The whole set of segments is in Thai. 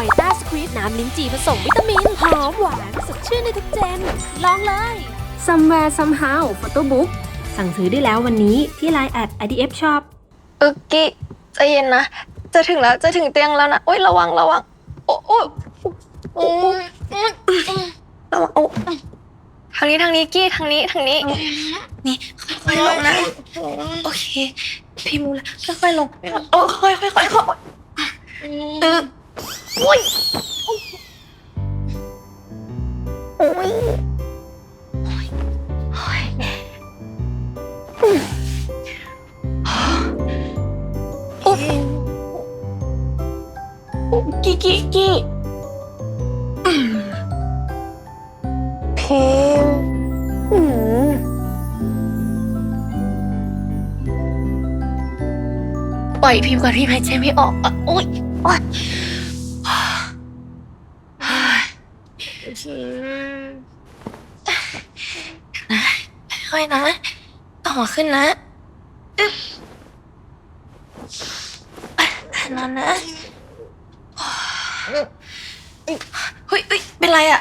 วต้าสควีทน้ำลิ้นจี่ผสมวิตามิน หอมหวานสดชื่นในทุกเจน ลองเลย Somewhere Somehow Photobook สั่งซื้อได้แล้ววันนี้ที่ Line at IDF Shop เออกี้ใจเย็นนะ จะถึงแล้วจะถึงเตียงแล้วนะโอ๊ยระวังระวัง โอ้โอ้โอ้ระวังโอ้ทางนี้ทางนี้กี้ทางนี้ทางนี้ นี่ค่อยๆลงนะ โอเค พี่มูละค่อยๆลงโอ้ค่อยๆค่อยๆค่อยๆเออ โอ้ยโอ้ยโอ้ยโอ้ยโอ้ยโอ้ยกี้กี้กี้อืมพิมฮืมปล่อยพิมพ์ก่อนพี่หายใจไม่ออกอะโอ๊ยโอ๊ย นะค่อยๆนะต่อหัวขึ้นนะอึ๊บอะนอนนะเฮ้ยเฮ้ยเป็นไรอะ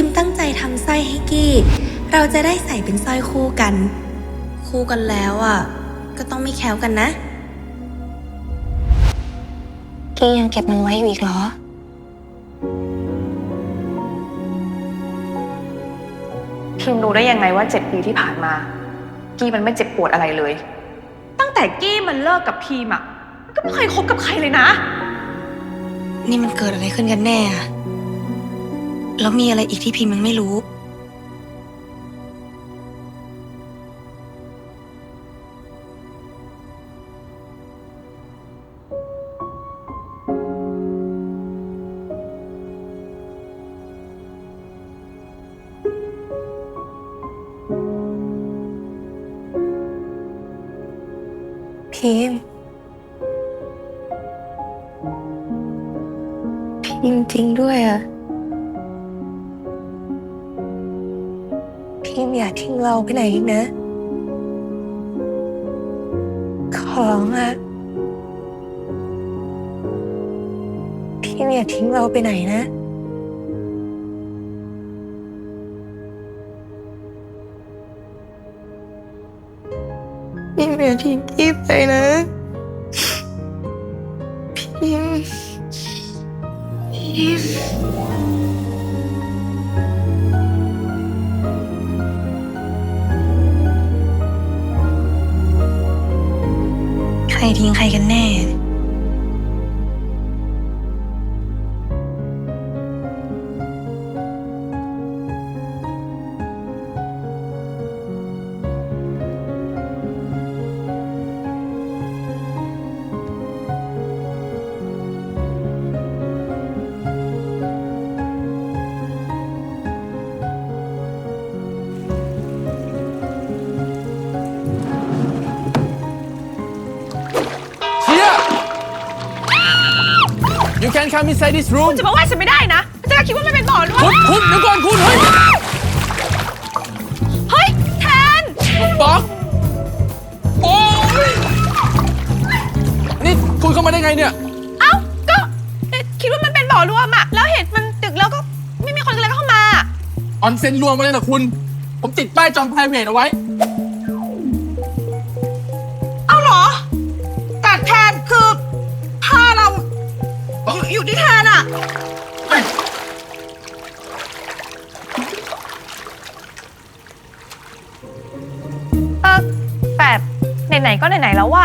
พิมพ์ตั้งใจทำสร้อยให้กี้ เราจะได้ใส่เป็นสร้อยคู่กัน คู่กันแล้วอะ ก็ต้องไม่แค้วกันนะ กี้ยังเก็บมันไว้อยู่อีกเหรอ พิมรู้ได้ยังไงว่าเจ็ดปีที่ผ่านมา กี้มันไม่เจ็บปวดอะไรเลย ตั้งแต่กี้มันเลิกกับพีมอะมันก็ไม่เคยคบกับใครเลยนะ นี่มันเกิดอะไรขึ้นกันแน่อะ แล้วมีอะไรอีกที่พิมพ์ยังไม่รู้ พิมพ์พิมพ์จริงด้วยอะ พิมอย่าทิ้งเราไปไหนอีกนะ ของอะพิมอย่าทิ้งเราไปไหนนะพิมพ์อย่าทิ้งกี้ไปนะพิมพ์ ทิ้งใครกันแน่ can come inside this room จะมาว่าฉันไม่ได้นะจะคิดว่ามันเป็นหมอหรือคุว่าณคุณเดี๋ยวก่อนคุณเฮ้ยเฮ้ยแทนป๊อกโอ้ยนี่คุณเข้ามาได้ไงเนี่ย เอ้าก็เอ๊ะคิดว่ามันเป็นบ่อรวมอะแล้วเห็นมันดึกแล้วก็ไม่มีคนเลยเข้ามา ออนเซ็นรวมมาเลยนะคุณ ผมติดป้ายจอง private เอาไว้ เออแต่ไหนๆก็ไหนๆแล้วว่า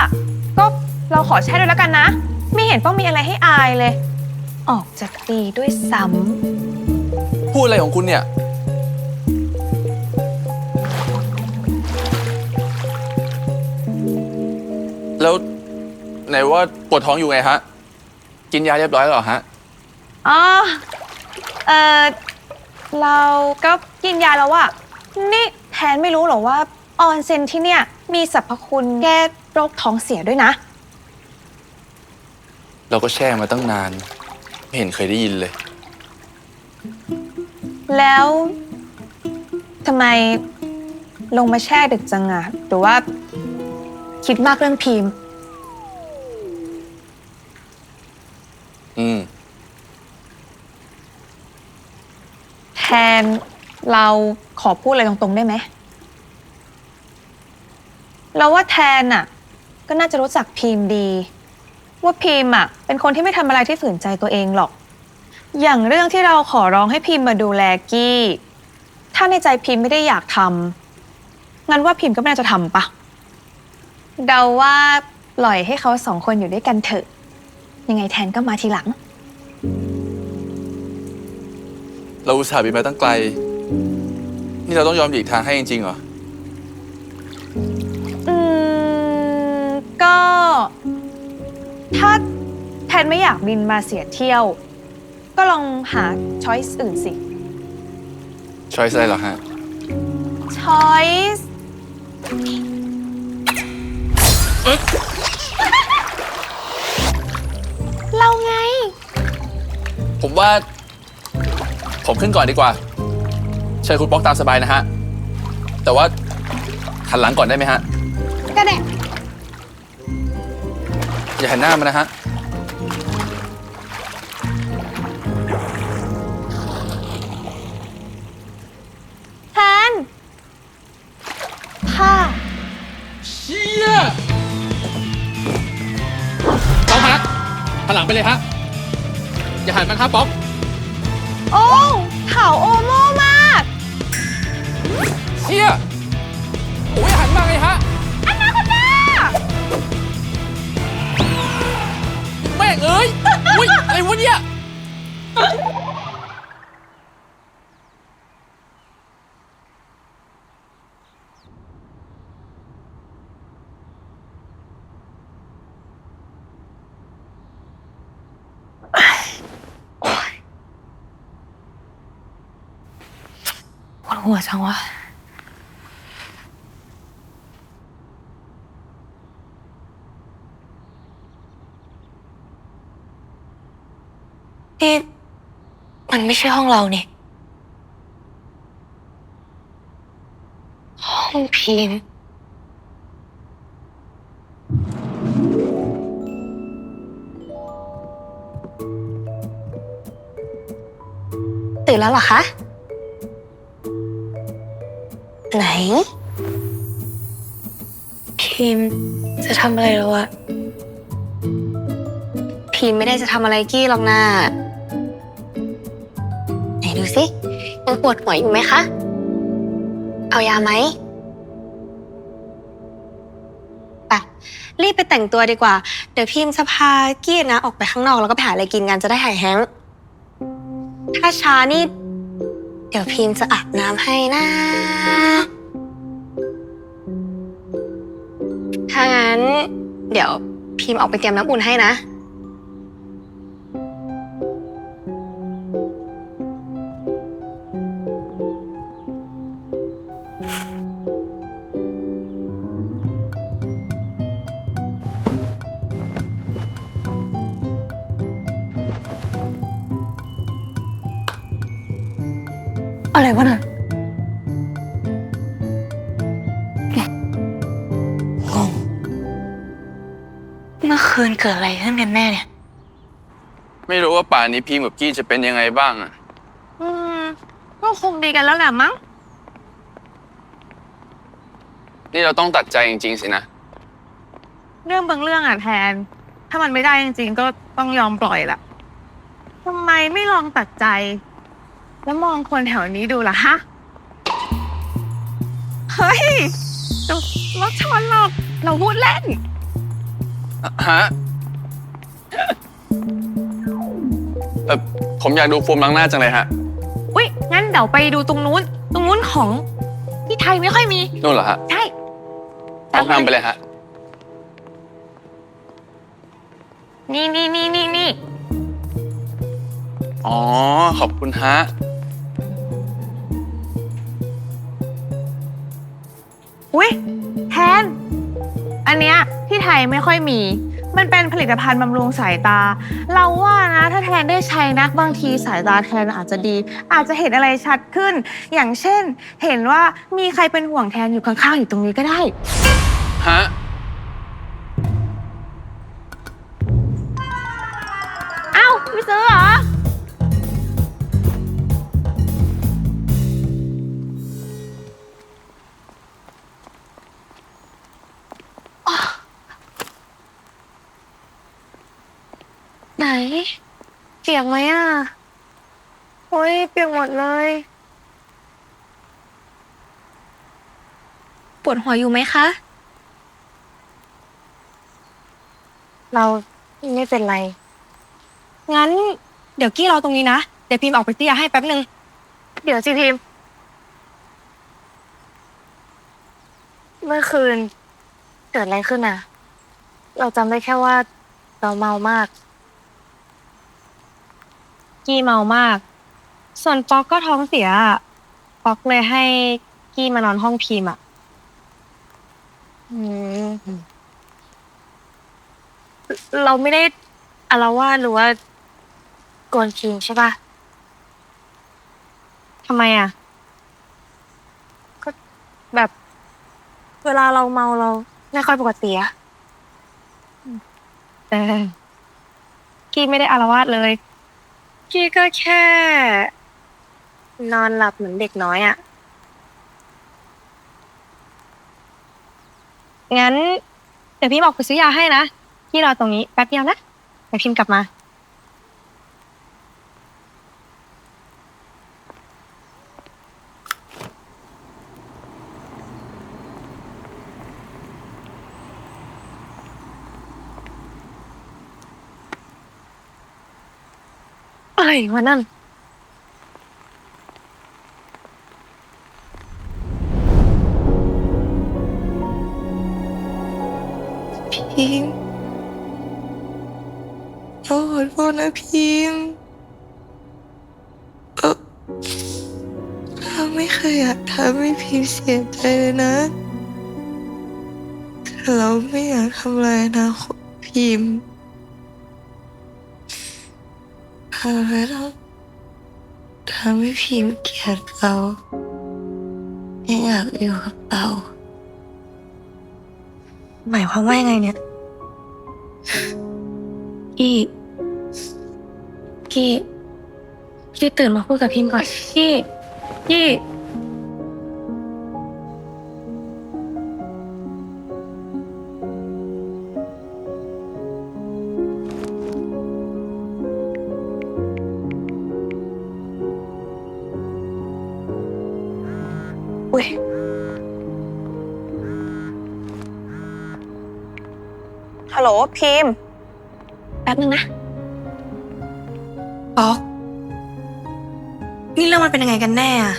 ก็เราขอแช่ด้วยแล้วกันนะ ไม่เห็นต้องมีอะไรให้อายเลย ออกจากดีด้วยซ้ำพูดอะไรของคุณเนี่ย แล้วไหนว่าปวดท้องอยู่ไงฮะ กินยาเรียบร้อยแล้วเหรอฮะ อ๋อ เออเราก็กินยาแล้วอะนี่แทนไม่รู้เหรอว่าออนเซนที่เนี่ย มีสรรพคุณแก้โรคท้องเสียด้วยนะ เราก็แช่มาตั้งนาน ไม่เห็นเคยได้ยินเลย แล้วทำไมลงมาแช่ดึกจังอะหรือว่า คิดมากเรื่องพิมพ์ อืม แท นเราขอพูดอะไรตรงๆได้ไหม เราว่าแทนน่ะ ก็น่าจะรู้จักพิมพ์ดี ว่าพิมพ์อะ เป็นคนที่ไม่ทำอะไรที่ฝืนใจตัวเองหรอก อย่างเรื่องที่เราขอร้องให้พิมพ์มาดูแลกี้ ถ้าในใจพิมพ์ไม่ได้อยากทำงั้นว่าพิมพ์ก็ไม่น่าจะทำปะเดาว่าปล่อยให้เขาสองคนอยู่ด้วยกันเถอะ ยังไงแทนก็มาทีหลัง เราอุตส่าห์บินมาตั้งไกล นี่เราต้องยอมหลีกทางให้จริงๆเหรอ อืม ก็ ถ้าแทนไม่อยากบินมาเสียเที่ยว ก็ลองหาช้อยส์อื่นสิ ช้อยส์อะไรเหรอฮะ ช้อยส์เอ๊ะเราไง ผมว่า ผมขึ้นก่อนดีกว่า เชิญคุณป๊อกตามสบายนะฮะ แต่ว่าหันหลังก่อนได้ไหมฮะ ก็ได้อย่าหันหน้ามานะฮะแทนค่ะเชี่ยป๊อกฮะหันหลังไปเลยฮะ อย่าหันมาครับป๊อก โอ้ ขาวโอโมมาก เชี่ยโอ้ยหันมาไงฮะ อันนาคอนดาแม่งเอ้ย อุ้ยอะไรวะเนี่ย หัวจังวะ นี่ มันไม่ใช่ห้องเรานี่ ห้องพิมพ์ตื่นแล้วเหรอคะ ไหนพิมพ์จะทำอะไรแล้วอะพิมพ์ไม่ได้จะทำอะไรกี้หรอกนะไหนดูสิยังปวดหัวอยู่ไหมคะ เอายาไหมไปรีบไปแต่งตัวดีกว่า เดี๋ยวพิมพ์จะพากี้นะ ออกไปข้างนอกแล้วก็ไปหาอะไรกินกันจะได้หายแห้งก์ถ้าช้านี่ เดี๋ยวพิมพ์จะอาบน้ำให้นะ ถ้างั้น เดี๋ยวพิมพ์ออกไปเตรียมน้ำอุ่นให้นะ มื่อคืนเกิดอะไรขึ้นกันแน่เนี่ย ไม่รู้ว่าป่านนี้พีมกับกี้จะเป็นยังไงบ้างอะอืมก็คงดีกันแล้วแหละมั้ง นี่เราต้องตัดใจจริงๆสินะ เรื่องบางเรื่องอะแทน ถ้ามันไม่ได้จริงๆ ก็ต้องยอมปล่อยละทำไมไม่ลองตัดใจ แล้วมองคนแถวนี้ดูล่ะฮะ เฮ้ยรถชนหรอกเราพูดเล่น ฮะเออผมอยากดูโฟมล้างหน้าจังเลยฮะอุ๊ยงั้นเดี๋ยวไปดูตรงนู้น ตรงนู้นของที่ไทยไม่ค่อยมี นู่นเหรอฮะใช่ออกนำไปเลยฮะ นี่นี่นี่นี่นี่อ๋อ ขอบคุณฮะ อุ๊ยแทน อันเนี้ยที่ไทยไม่ค่อยมี มันเป็นผลิตภัณฑ์บำรุงสายตา เราว่านะถ้าแทนได้ใช้นะบางทีสายตาแทนอาจจะดี อาจจะเห็นอะไรชัดขึ้น อย่างเช่น เห็นว่ามีใครเป็นห่วงแทนอยู่ข้างๆอยู่ตรงนี้ก็ได้ ฮะ เปียกไหมอะโอ้ยเปียกหมดเลย ปวดหัวอยู่ไหมคะ เราไม่เป็นไร งั้น เดี๋ยวกี้รอตรงนี้นะ เดี๋ยวพิมพ์ออกไปเตี้ยให้แป๊บนึงเดี๋ยวสิพิมพ์ เมื่อคืน เกิดอะไรขึ้นอะ เราจำได้แค่ว่าเราเมามาก กี้เมามาก ส่วนป๊อกก็ท้องเสียอะป๊อกเลยให้กี้มานอนห้องพิมพ์อะ เราไม่ได้อารวาสหรือว่าโกวนคิงใช่ปะทำไมอะแบบ เวลาเราเมาเราไม่ค่อยปกติอะเออกี้ไม่ได้อารวาสเลย กี้ก็แค่ นอนหลับเหมือนเด็กน้อยอะงั้น เดี๋ยวพี่บอกไปซื้อยาให้นะกี้รอตรงนี้แป๊บเดียวนะเดี๋ยวพิมพ์กลับมา อะไรวะนั่น พิมพ์ขอโทษนะพิมพ์เออเราไม่เคยอยากทำให้พิมพ์เสียใจเลยนะแต่เราไม่อยากทำลายอนาคตพิมพ์ ทำไม่ต้องทำให้พิมพ์เกลียดเราไม่อยากอยู่กับเราหมายความว่ายังไงเนี่ย กี้ กี้ กี้ตื่นมาพูดกับพิมพ์ก่อน กี้ กี้ อุ้ยฮัลโหลพิมพ์แป๊บนึงนะป๊อกนี่เรื่องมันเป็นยังไงกันแน่อะ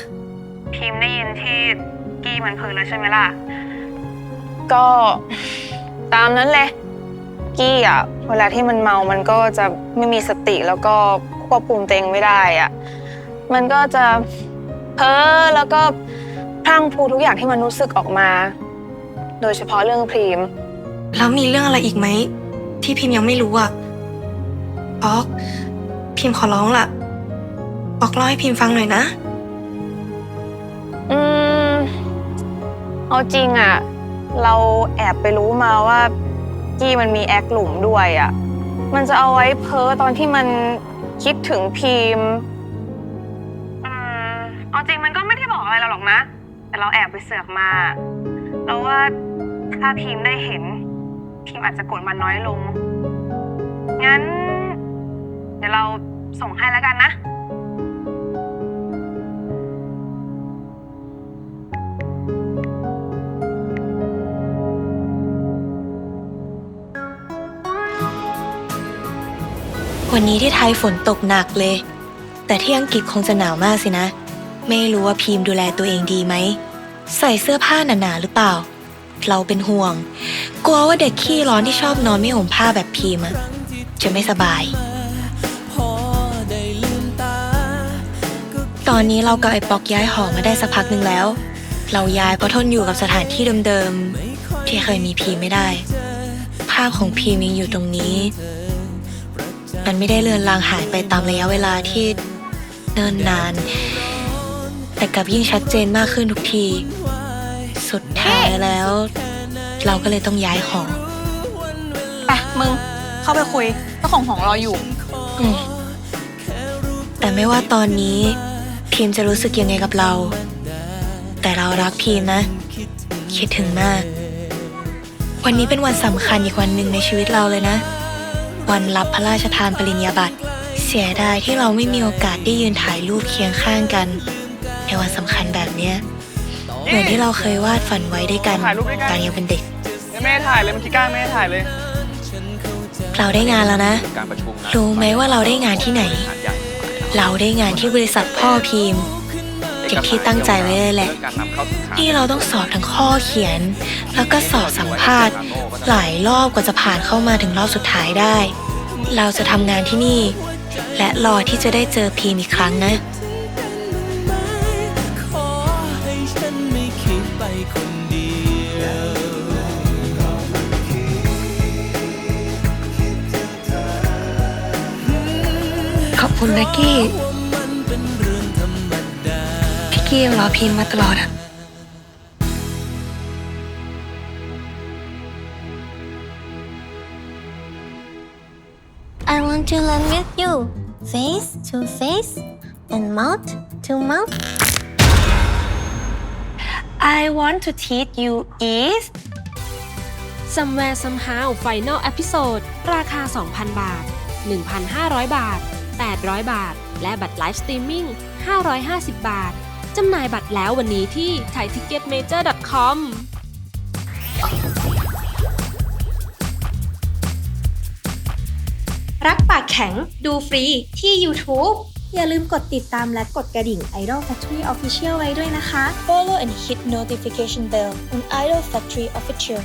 พิมพ์ได้ยินที่กี้มันพึงแล้วใช่ไหมล่ะ ก็ตามนั้นเลย กี้อะ เวลาที่มันเมามันก็จะไม่มีสติแล้วก็ควบคุมตัวเองไม่ได้อะ มันก็จะเพ้อแล้วก็ พรั่งพรูทุกอย่างที่มันรู้สึกออกมา โดยเฉพาะเรื่องพรีม แล้วมีเรื่องอะไรอีกไหม ที่พิมพ์ยังไม่รู้อะป๊อกพิมพ์ขอร้องล่ะป๊อกเล่าให้พิมพ์ฟังหน่อยนะ อืม เอาจริงอะเราแอบไปรู้มาว่ากี้มันมีแอคหลุมด้วยอะมันจะเอาไว้เพ้อตอนที่มันคิดถึงพิมพ์อืมเอาจริงมันก็ไม่ได้บอกอะไรเราหรอกนะ แต่เราแอบไปเสือกมาเราว่าถ้าพิมพ์ได้เห็น พิมพ์อาจจะโกรธมันน้อยลง งั้น เดี๋ยวเราส่งให้แล้วกันนะ วันนี้ที่ไทยฝนตกหนักเลย แต่ที่อังกฤษคงจะหนาวมากสินะ ไม่รู้ว่าพีมดูแลตัวเองดีไหม ใส่เสื้อผ้าหนาๆหรือเปล่า เราเป็นห่วง กลัวว่าเด็กขี้ร้อนที่ชอบนอนไม่ห่มผ้าแบบพีมอะจะไม่สบาย ตอนนี้เรากับไอ้ปอกย้ายหอมาได้สักพักหนึ่งแล้ว เราย้ายเพราะทนอยู่กับสถานที่เดิมๆ ที่เคยมีพีไม่ได้ ภาพของพีมยังอยู่ตรงนี้ มันไม่ได้เลือนลางหายไปตามระยะเวลาที่เนิ่นนาน แต่กลับยิ่งชัดเจนมากขึ้นทุกที สุดท้ายแล้ว เราก็เลยต้องย้ายหอไปมึงเข้าไปคุยเจ้าของหองรออยู่ อืมแต่ไม่ว่าตอนนี้พีมจะรู้สึกยังไงกับเรา แต่เรารักพีมนะ คิดถึงมาก วันนี้เป็นวันสำคัญอีกวันหนึ่งในชีวิตเราเลยนะ วันรับพระราชทานปริญญาบัตรเสียดายที่เราไม่มีโอกาสได้ยืนถ่ายรูปเคียงข้างกันใน วันสำคัญแบบเนี้ยเหมือนที่เราเคยวาดฝันไว้ด้วยกันถ่ายรูปด้วยกัน ตอนยังเป็นเด็กยังไม่ได้ถ่ายเลยเมื่อกี้ก้างไม่ได้ถ่ายเลย เราได้งานแล้วนะ การประชุมนะรู้ไหมว่าเราได้งานที่ไหนหาดใหญ่เราได้งานที่บริษัทพ่อพีมเก็บที่ตั้งใจไว้เลยแหละรื่องการนำเข้าสินค้า นี่เราต้องสอบทั้งข้อเขียน แล้วก็สอบสัมภาษณ์ หลายรอบกว่าจะผ่านเข้ามาถึงรอบสุดท้ายได้ เราจะทำงานที่นี่ และรอที่จะได้เจอพีมอีกครั้งนะ คุณนะกี้ที่กี้รอพีมพ์มาตลอดอะ I want to learn with you. Face to face and mouth to mouth. I want to teach you is Somewhere Somehow Final Episode ราคา 2,000 บาท 1,500 บาท 800 บาท และบัตรไลฟ์สตรีมมิ่ง 550 บาท จำหน่ายบัตรแล้ววันนี้ที่ thaiticketmajor.com รักปากแข็งดูฟรีที่ YouTube อย่าลืมกดติดตามและกดกระดิ่ง Idol Factory Official ไว้ด้วยนะคะ Follow and hit notification bell on Idol Factory Official